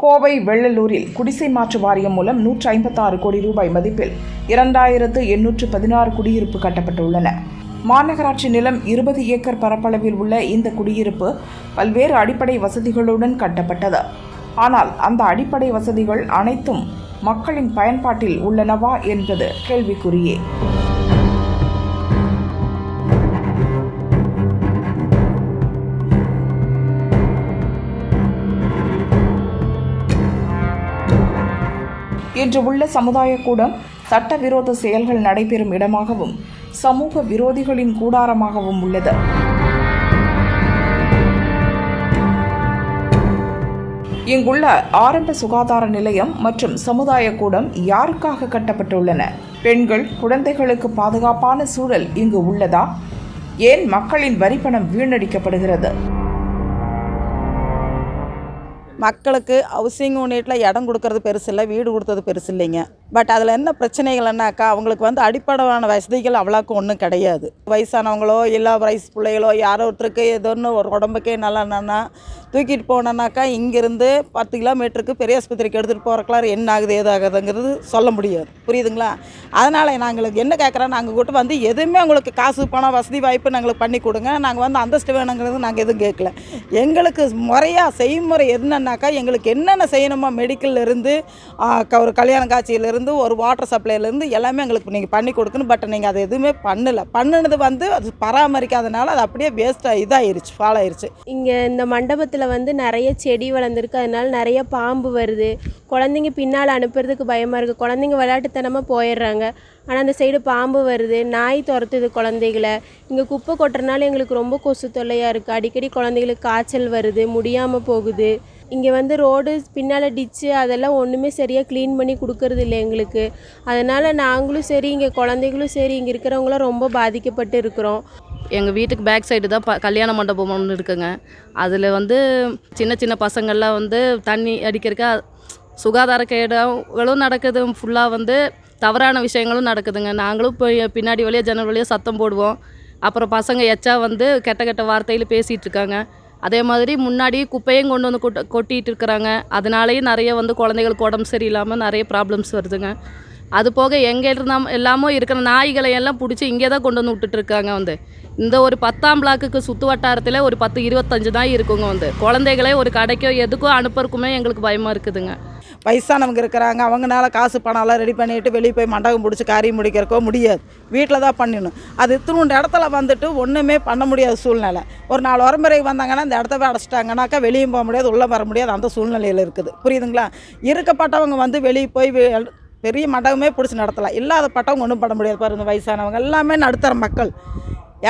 கோவை வெள்ளலூரில் குடிசை மாற்று வாரியம் மூலம் நூற்று ஐம்பத்தாறு கோடி ரூபாய் மதிப்பில் இரண்டாயிரத்து எண்ணூற்று பதினாறு குடியிருப்பு கட்டப்பட்டுள்ளன. மாநகராட்சி நிலம் இருபது ஏக்கர் பரப்பளவில் உள்ள இந்த குடியிருப்பு பல்வேறு அடிப்படை வசதிகளுடன் கட்டப்பட்டது. ஆனால் அந்த அடிப்படை வசதிகள் அனைத்தும் மக்களின் பயன்பாட்டில் உள்ளனவா என்பது கேள்விக்குறியே. இன்று உள்ள சமுதாய கூடம் சட்டவிரோத செயல்கள் நடைபெறும் இடமாகவும் சமூக விரோதிகளின் கூடாரமாகவும் உள்ளது. இங்குள்ள ஆரம்ப சுகாதார நிலையம் மற்றும் சமுதாய கூடம் யாருக்காக கட்டப்பட்டுள்ளன? பெண்கள் குழந்தைகளுக்கு பாதுகாப்பான சூழல் இங்கு உள்ளதா? ஏன் மக்களின் வரிப்பணம் வீணடிக்கப்படுகிறது? மக்களுக்கு ஹவுசிங் யூனிட்டில் இடம் கொடுக்கறது பெருசு இல்லை வீடு கொடுத்தது பெருசு இல்லைங்க. பட் அதில் என்ன பிரச்சனைகள்னாக்கா அவங்களுக்கு வந்து அடிப்படையான வசதிகள் அவ்வளோக்கும் ஒன்றும் கிடையாது. வயசானவங்களோ இல்லை வயசு பிள்ளைகளோ யாரோ ஒருத்தருக்கு ஏதோ ஒன்று ஒரு உடம்புக்கே நல்லா என்னன்னா தூக்கிட்டு போனோன்னாக்கா இங்கேருந்து பத்து கிலோமீட்டருக்கு பெரிய ஆஸ்பத்திரிக்கு எடுத்துகிட்டு போகிறக்கெல்லாம் என்ன ஆகுது ஏதாகுதுங்கிறது சொல்ல முடியாது. புரியுதுங்களா? அதனால் நாங்களுக்கு என்ன கேட்குறோம் நாங்கள் கூட்ட வந்து எதுவுமே உங்களுக்கு காசு பணம் வசதி வாய்ப்பு நாங்களுக்கு பண்ணி கொடுங்க. நாங்கள் வந்து அந்தஸ்து வேணுங்கிறது நாங்கள் எதுவும் கேட்கல எங்களுக்கு முறையாக செய்முறை என்னன்னாக்கா எங்களுக்கு என்னென்ன செய்யணுமோ மெடிக்கல்லேருந்து க- ஒரு கல்யாண காட்சியிலேருந்து ஒரு வாட்டர் சப்ளைலேருந்து எல்லாமே எங்களுக்கு நீங்கள் பண்ணி கொடுக்கணும். பட் நீங்கள் அதை எதுவுமே பண்ணலை. பண்ணுனது வந்து அது பராமரிக்காதனால அது அப்படியே வேஸ்ட்டாக இதாகிடுச்சு ஃபாலோ ஆயிருச்சு. இங்கே இந்த மண்டபத்தில் வந்து நிறைய செடி வளர்ந்துருக்கு. அதனால நிறைய பாம்பு வருது. குழந்தைங்க பின்னால் அனுப்புறதுக்கு பயமாக இருக்குது குழந்தைங்க விளையாட்டுத்தனமாக போயிடுறாங்க. ஆனால் அந்த சைடு பாம்பு வருது. நாய் துரத்துது குழந்தைகளை. இங்கே குப்பை கொட்டுறனால எங்களுக்கு ரொம்ப கொசு தொல்லையாக இருக்குது அடிக்கடி குழந்தைகளுக்கு காய்ச்சல் வருது. முடியாமல் போகுது. இங்கே வந்து ரோடு பின்னால் டிச்சு அதெல்லாம் ஒன்றுமே சரியாக க்ளீன் பண்ணி கொடுக்கறது இல்லை எங்களுக்கு. அதனால் நாங்களும் சரி இங்கே குழந்தைகளும் சரி இங்கே இருக்கிறவங்களாம் ரொம்ப பாதிக்கப்பட்டு இருக்கிறோம். எங்கள் வீட்டுக்கு பேக் சைடு தான் ப கல்யாண மண்டபம் ஒன்று இருக்குங்க. அதில் வந்து சின்ன சின்ன பசங்கள்லாம் வந்து தண்ணி அடிக்கிறக்க சுகாதார கேடுகளும் நடக்குது. ஃபுல்லாக வந்து தவறான விஷயங்களும் நடக்குதுங்க. நாங்களும் போய் பின்னாடி வழியாக ஜன்னல் வழியாக சத்தம் போடுவோம். அப்புறம் பசங்க எச்சா வந்து கெட்ட கெட்ட வார்த்தையில் பேசிகிட்டு இருக்காங்க. அதே மாதிரி முன்னாடி குப்பையும் கொண்டு வந்து கொட்ட கொட்டிகிட்டு இருக்கிறாங்க. அதனாலேயும் நிறைய வந்து குழந்தைகளுக்கு உடம்பு சரியில்லாமல் நிறைய ப்ராப்ளம்ஸ் வருதுங்க. அது போக எங்கே இருந்தால் எல்லாமோ இருக்கிற நாய்களை எல்லாம் பிடிச்சி இங்கே தான் கொண்டு வந்து விட்டுட்டு இருக்காங்க வந்து. இந்த ஒரு பத்தாம் பிளாக்குக்கு சுற்று வட்டாரத்தில் ஒரு பத்து இருபத்தஞ்சு தான் இருக்குங்க வந்து. குழந்தைகளே ஒரு கடைக்கோ எதுக்கோ அனுப்புறக்குமே எங்களுக்கு பயமாக இருக்குதுங்க. வயசானவங்க இருக்கிறாங்க. அவங்கனால காசு பணம்லாம் ரெடி பண்ணிட்டு வெளியே போய் மண்டபம் பிடிச்சி காரியம் முடிக்கிறக்கோ முடியாது. வீட்டில் தான் பண்ணணும் அது இத்தினூண்டு இடத்துல வந்துட்டு ஒன்றுமே பண்ண முடியாத சூழ்நிலை. ஒரு நாலு உரம்பரை வந்தாங்கன்னா இந்த இடத்த அடைச்சிட்டாங்கனாக்கா வெளியும் போக முடியாது உள்ளே வர முடியாது அந்த சூழ்நிலையில் இருக்குது. புரியுதுங்களா? இருக்கப்பட்டவங்க வந்து வெளியே போய் பெரிய மண்டபமே பிடிச்சி நடத்தலாம். இல்லாத பட்டம் ஒன்றும் பண்ண முடியாது பாருங்க வயசானவங்க. எல்லாமே நடுத்தர மக்கள்.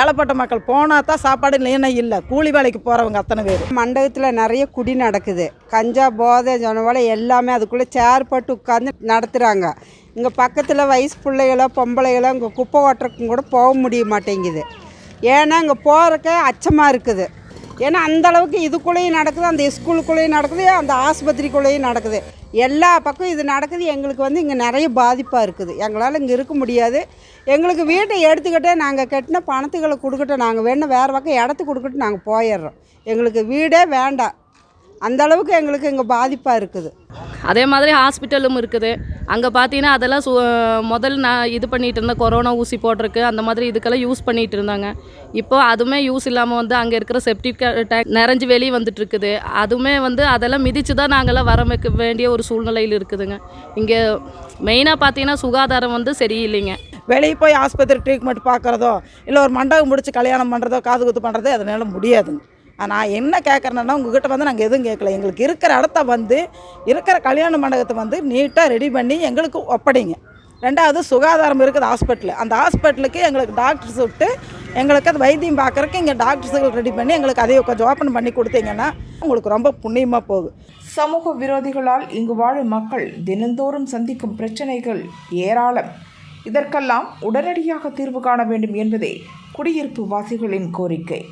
ஏழைப்பட்ட மக்கள். போனால் தான் சாப்பாடு இல்லைன்னா இல்லை. கூலி வேலைக்கு போகிறவங்க அத்தனை பேர். மண்டபத்தில் நிறைய குடி நடக்குது. கஞ்சா போதை ஜனவலை எல்லாமே அதுக்குள்ளே சேர் பட்டு உட்காந்து நடத்துகிறாங்க இங்கே பக்கத்தில் வயசு பிள்ளைகளோ பொம்பளைகளோ இங்கே குப்பை ஓட்டுறக்கும் கூட போக முடிய மாட்டேங்குது. ஏன்னா இங்கே போகிறக்கே அச்சமாக இருக்குது. ஏன்னா அந்த அளவுக்கு இதுக்குள்ளேயும் நடக்குது அந்த ஸ்கூலுக்குள்ளேயும் நடக்குது அந்த ஆஸ்பத்திரிக்குள்ளேயும் நடக்குது. எல்லா பக்கம் இது நடக்குது. எங்களுக்கு வந்து இங்கே நிறைய பாதிப்பாக இருக்குது. எங்களால் இங்கே இருக்க முடியாது. எங்களுக்கு வீட்டை எடுத்துக்கிட்டே நாங்கள் கட்டின பணத்துகளை கொடுக்கட்டும். நாங்கள் வேணும் வேறு பக்கம் இடத்து கொடுக்கட்டும் நாங்கள் போயிடுறோம். எங்களுக்கு வீடே வேண்டாம். அந்த அளவுக்கு எங்களுக்கு இங்கே பாதிப்பாக இருக்குது. அதே மாதிரி ஹாஸ்பிட்டலும் இருக்குது. அங்கே பார்த்தீங்கன்னா அதெல்லாம் சு முதல் நான் இது பண்ணிகிட்டு இருந்தேன் கொரோனா ஊசி போடுறதுக்கு அந்த மாதிரி இதுக்கெல்லாம் யூஸ் பண்ணிகிட்டு இருந்தாங்க. இப்போ அதுவுமே யூஸ் இல்லாமல் வந்து அங்கே இருக்கிற செப்டிக் டேங்க் நிறைஞ்சு வெளியே வந்துட்டு இருக்குது அதுவுமே வந்து அதெல்லாம் மிதித்து தான் நாங்கள்லாம் வர வைக்க வேண்டிய ஒரு சூழ்நிலையில் இருக்குதுங்க. இங்கே மெயினாக பார்த்தீங்கன்னா சுகாதாரம் வந்து சரியில்லைங்க. வெளியே போய் ஆஸ்பத்திரி ட்ரீட்மெண்ட் பார்க்குறதோ இல்லை ஒரு மண்டபம் முடிச்சு கல்யாணம் பண்ணுறதோ காது குத்து பண்ணுறதோ அதனால முடியாதுங்க. நான் என்ன கேட்குறேன்னா உங்ககிட்ட வந்து நாங்கள் எதுவும் கேட்கல எங்களுக்கு இருக்கிற இடத்த வந்து இருக்கிற கல்யாண மண்டபத்தை வந்து நீட்டாக ரெடி பண்ணி எங்களுக்கு ஒப்படைங்க. ரெண்டாவது சுகாதாரம் இருக்குது ஹாஸ்பிட்டலு அந்த ஹாஸ்பிட்டலுக்கு எங்களுக்கு டாக்டர்ஸ் விட்டு எங்களுக்கு அது வைத்தியம் பார்க்குறக்கு இங்கே டாக்டர்ஸுகள் ரெடி பண்ணி எங்களுக்கு அதை கொஞ்சம் ஓப்பன் பண்ணி கொடுத்தீங்கன்னா உங்களுக்கு ரொம்ப புண்ணியமாக போகும். சமூக விரோதிகளால் இங்கு வாழும் மக்கள் தினந்தோறும் சந்திக்கும் பிரச்சனைகள் ஏராளம். இதற்கெல்லாம் உடனடியாக தீர்வு காண வேண்டும் என்பதே குடியிருப்பு வாசிகளின் கோரிக்கை.